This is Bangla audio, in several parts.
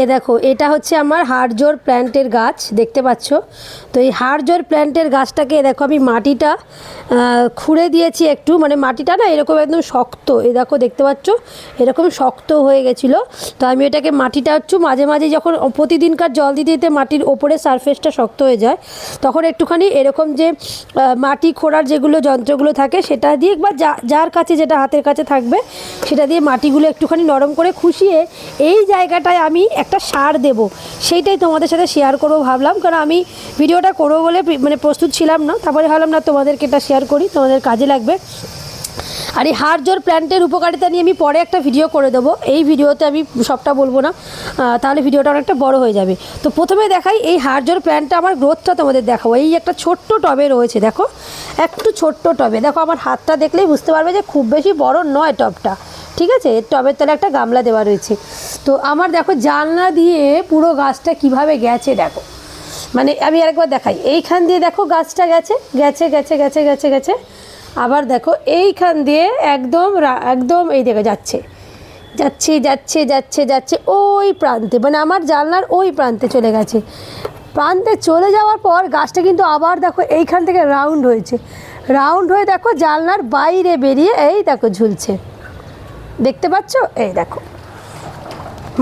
এ দেখো, এটা হচ্ছে আমার হাড়জোর প্ল্যান্টের গাছ, দেখতে পাচ্ছ? তো এই হাড়জোর প্ল্যান্টের গাছটাকে দেখো, আমি মাটিটা খুঁড়ে দিয়েছি একটু মানে মাটিটা না এরকম একদম শক্ত, এ দেখো, দেখতে পাচ্ছ? এরকম শক্ত হয়ে গেছিল। তো আমি এটাকে মাটিটা একটু মাঝে মাঝে যখন প্রতিদিনকার জল দিতে দিতে মাটির ওপরে সারফেসটা শক্ত হয়ে যায়, তখন একটুখানি এরকম যে মাটি খোঁড়ার যেগুলো যন্ত্রগুলো থাকে, সেটা দিয়ে বা যার কাছে যেটা হাতের কাছে থাকবে, সেটা দিয়ে মাটিগুলো একটুখানি নরম করে খুশিয়ে, এই জায়গাটায় আমি একটা সার দেব। সেইটাই তোমাদের সাথে শেয়ার করব ভাবলাম। কারণ আমি ভিডিওটা করব বলে মানে প্রস্তুত ছিলাম না। তারপরে ভাবলাম, না, তোমাদেরকে এটা শেয়ার করি, তোমাদের কাজে লাগবে। আর এই হাড় জোর প্ল্যান্টের উপকারিতা নিয়ে আমি পরে একটা ভিডিও করে দেবো। এই ভিডিওতে আমি সবটা বলব না। তাহলে ভিডিওটা অনেকটা বড় হয়ে যাবে। তো প্রথমে দেখাই, এই হাড় জোর প্ল্যান্টটা আমার গ্রোথটা তোমাদের দেখাবো। এই একটা ছোট্ট টবে রয়েছে, দেখো। একটু ছোট্ট টবে। দেখো, আমার হাতটা দেখলেই বুঝতে পারবে যে খুব বেশি বড় নয় টবটা। ঠিক আছে? এর টবের তলে একটা গামলা দেওয়া রয়েছে। তো আমার দেখো, জানলা দিয়ে পুরো গাছটা কীভাবে গেছে দেখো। মানে আমি আরেকবার দেখাই। এইখান দিয়ে দেখো গাছটা গেছে গেছে গেছে গেছে গেছে গেছে। আবার দেখো এইখান দিয়ে একদম একদম এই দিকে যাচ্ছে। যাচ্ছে যাচ্ছে যাচ্ছে যাচ্ছে ওই প্রান্তে। মানে আমার জানলার ওই প্রান্তে চলে গেছে। প্রান্তে চলে যাওয়ার পর গাছটা কিন্তু আবার দেখো এইখান থেকে রাউন্ড হয়েছে। রাউন্ড হয়ে দেখো জানলার বাইরে বেরিয়ে এই দেখো ঝুলছে। দেখতে পাচ্ছ? এই দেখো।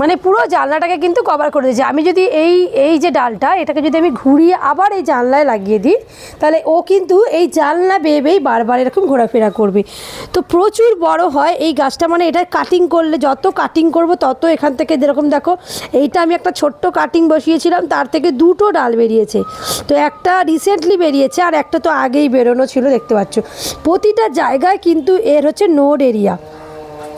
মানে পুরো জানলাটাকে কিন্তু কভার করে দিয়েছে। আমি যদি এই এই যে ডালটা, এটাকে যদি আমি ঘুরিয়ে আবার এই জানলায় লাগিয়ে দিই, তাহলে ও কিন্তু এই জানলা বেয়ে বেয়েই বারবার এরকম ঘোরাফেরা করবে। তো প্রচুর বড় হয় এই গাছটা। মানে এটা কাটিং করলে, যত কাটিং করব, তত এখান থেকে যেরকম দেখো, এইটা আমি একটা ছোট্ট কাটিং বসিয়েছিলাম, তার থেকে দুটো ডাল বেরিয়েছে। তো একটা রিসেন্টলি বেরিয়েছে, আর একটা তো আগেই বেরোনো ছিল, দেখতে পাচ্ছ। প্রতিটা জায়গায় কিন্তু এর হচ্ছে নোড এরিয়া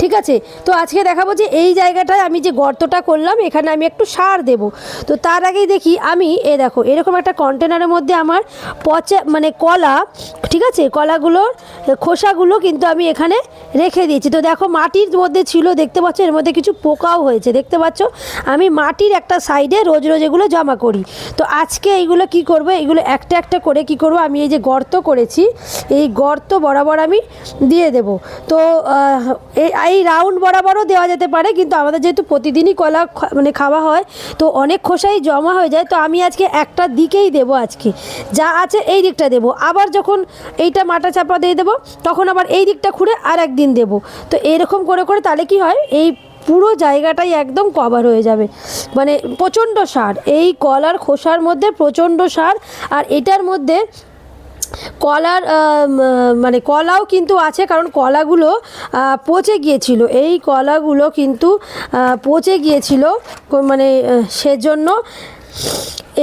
ঠিক আছে? তো আজকে দেখাবো যে এই জায়গাটায় আমি যে গর্তটা করলাম, এখানে আমি একটু সার দেব। তো তার আগেই দেখি আমি, এ দেখো, এরকম একটা কন্টেনারের মধ্যে আমার পচা মানে কলা, ঠিক আছে? কলাগুলোর খোসাগুলো কিন্তু আমি এখানে রেখে দিয়েছি। তো দেখো, মাটির মধ্যে ছিল, দেখতে পাচ্ছ? এর মধ্যে কিছু পোকাও হয়েছে, দেখতে পাচ্ছ? আমি মাটির একটা সাইডে রোজ রোজ এগুলো জমা করি। তো আজকে এইগুলো কি করব? এগুলো একটা একটা করে কি করব? আমি এই যে গর্ত করেছি, এই গর্ত বরাবর আমি দিয়ে দেব। তো এই রাউন্ড বরাবরও দেওয়া যেতে পারে, কিন্তু আমাদের যেহেতু প্রতিদিনই কলা মানে খাওয়া হয়, তো অনেক খোসাই জমা হয়ে যায়, তো আমি আজকে একটা দিকেই দেবো আজকে। যা আছে এই দিকটা দেবো। আবার যখন এইটা মাটা চাপা দিয়ে দেবো, তখন আবার এই দিকটা খুঁড়ে আর একদিন দেবো। তো এরকম করে করে তাহলে কি হয়, এই পুরো জায়গাটাই একদম কভার হয়ে যাবে। মানে প্রচণ্ড সার, এই কলার খোসার মধ্যে প্রচণ্ড সার, আর এটার মধ্যে কলার মানে কলাও কিন্তু আছে, কারণ কলাগুলো পচে গিয়েছিল। এই কলাগুলো কিন্তু পচে গিয়েছিল মানে সেজন্য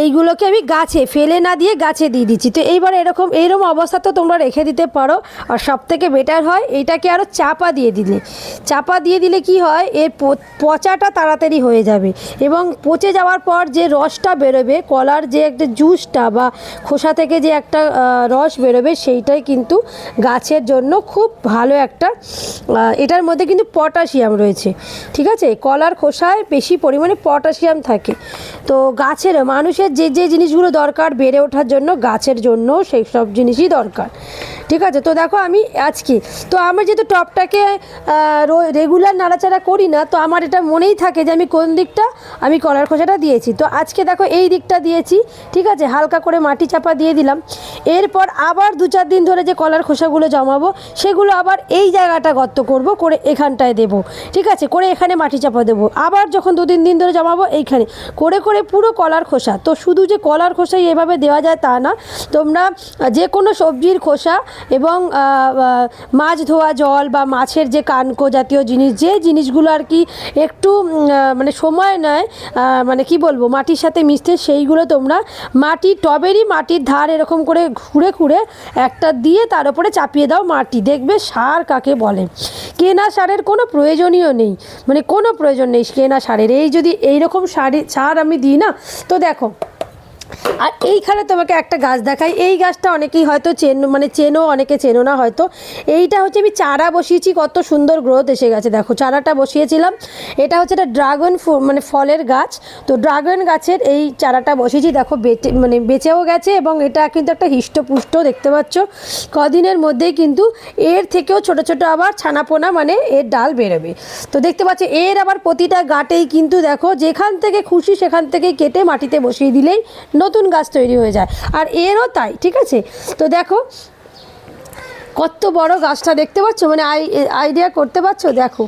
এইগুলোকে আমি গাছে, ফেলে না দিয়ে গাছে দিয়ে দিচ্ছি। তো এইবার এরকম এইরকম অবস্থা তো তোমরা রেখে দিতে পারো। আর সব থেকে বেটার হয় এইটাকে আরও চাপা দিয়ে দিলে। চাপা দিয়ে দিলে কি হয়, এর পচাটা তাড়াতাড়ি হয়ে যাবে। এবং পচে যাওয়ার পর যে রসটা বেরোবে, কলার যে একটা জুসটা বা খোসা থেকে যে একটা রস বেরোবে, সেইটাই কিন্তু গাছের জন্য খুব ভালো একটা এটার মধ্যে কিন্তু পটাশিয়াম রয়েছে। ঠিক আছে? কলার খোসায় বেশি পরিমাণে পটাশিয়াম থাকে। তো গাছের, মানুষের যে যে জিনিসগুলো দরকার বেড়ে ওঠার জন্য গাছের জন্য সেই সব জিনিসই দরকার। ঠিক আছে? তো দেখো আমি আজকে তো আমার যেহেতু টপটাকে রেগুলার নাড়াচাড়া করি না, তো আমার এটা মনেই থাকে যে আমি কোন দিকটা আমি কলার খোসাটা দিয়েছি। তো আজকে দেখো এই দিকটা দিয়েছি, ঠিক আছে? হালকা করে মাটি চাপা দিয়ে দিলাম। এরপর আবার দু চার দিন ধরে যে কলার খোসাগুলো জমাবো, সেগুলো আবার এই জায়গাটা গর্ত করব, করে এখানটায় দেব। ঠিক আছে? করে এখানে মাটি চাপা দেবো। আবার যখন দু তিন দিন ধরে জমাবো এইখানে। করে করে পুরো কলার খোসা। তো শুধু যে কলার খোসাই এভাবে দেওয়া যায় তা না। তোমরা যে কোনো সবজির খোসা এবং মাছ ধোয়া জল বা মাছের যে কানকো জাতীয় জিনিস, যে জিনিসগুলো আর কি একটু মানে সময় নেয় মানে কি বলব, মাটির সাথে মিশতে, সেইগুলো তোমরা মাটির টবেরই মাটির ধার এরকম করে ঘুরে ঘুরে একটা দিয়ে তার উপরে চাপিয়ে দাও মাটি। দেখবে সার কাকে বলে। কেনা সারের কোনো প্রয়োজনীয় নেই। মানে কোনো প্রয়োজন নেই কেনা সারের। এই যদি এইরকম সারে সার আমি দিই না, তো দেখো আর এইখানে তোমাকে একটা গাছ দেখাই। এই গাছটা অনেকেই হয়তো চেন মানে চেনো, অনেকে চেনো না হয়তো। এইটা হচ্ছে আমি চারা বসিয়েছি, কত সুন্দর গ্রোথ এসে গেছে, দেখো। চারাটা বসিয়েছিলাম। এটা হচ্ছে একটা ড্রাগন মানে ফলের গাছ। তো ড্রাগন গাছের এই চারাটা বসিয়েছি, দেখো বেঁচে মানে বেঁচেও গেছে এবং এটা কিন্তু একটা হিষ্টপুষ্ট, দেখতে পাচ্ছ। কদিনের মধ্যেই কিন্তু এর থেকেও ছোট ছোট আবার ছানাপোনা মানে এর ডাল বেরোবে। তো দেখতে পাচ্ছ, এর আবার প্রতিটা গাটেই কিন্তু দেখো, যেখান থেকে খুশি সেখান থেকে কেটে মাটিতে বসিয়ে দিলেই নতুন গাছ তৈরি হয়ে যায়। আর এরও তাই, ঠিক আছে? তো দেখো, কত বড় গাছটা দেখতে পাচ্ছ? মানে আই আইডিয়া করতে পারছ? দেখো।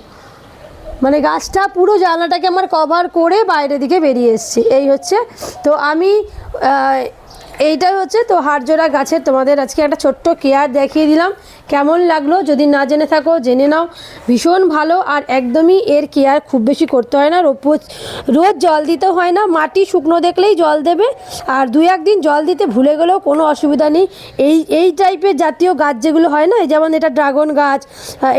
মানে গাছটা পুরো জানলাটাকে আমার কভার করে বাইরের দিকে বেরিয়ে এসছে। এই হচ্ছে, তো আমি এইটাই হচ্ছে তো হাড়জোড়া গাছের তোমাদের আজকে একটা ছোট্ট কেয়ার দেখিয়ে দিলাম। কেমন লাগল? যদি না জেনে থাকো, জেনে নাও। ভীষণ ভালো আর একদমই এর কেয়ার খুব বেশি করতে হয় না। রোজ রোজ জল দিতে হয় না। মাটি শুকনো দেখলেই জল দেবে। আর দু একদিন জল দিতে ভুলে গেলেও কোনো অসুবিধা নেই। এই এই টাইপের জাতীয় গাছ যেগুলো হয় না যেমন এটা ড্রাগন গাছ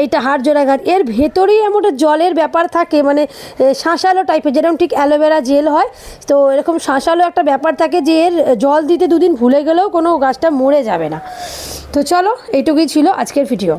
এইটা হাড়জোড়া গাছ, এর ভেতরেই এমন জলের ব্যাপার থাকে মানে শাঁসালো টাইপের যেরকম ঠিক অ্যালোভেরা জেল হয়, তো এরকম শাঁসালো একটা ব্যাপার থাকে যে এর জল দিতে দুদিন ভুলে গেলেও কোনো গাছটা মরে যাবে না। তো চলো এইটুকুই ছিল আজকের ভিডিও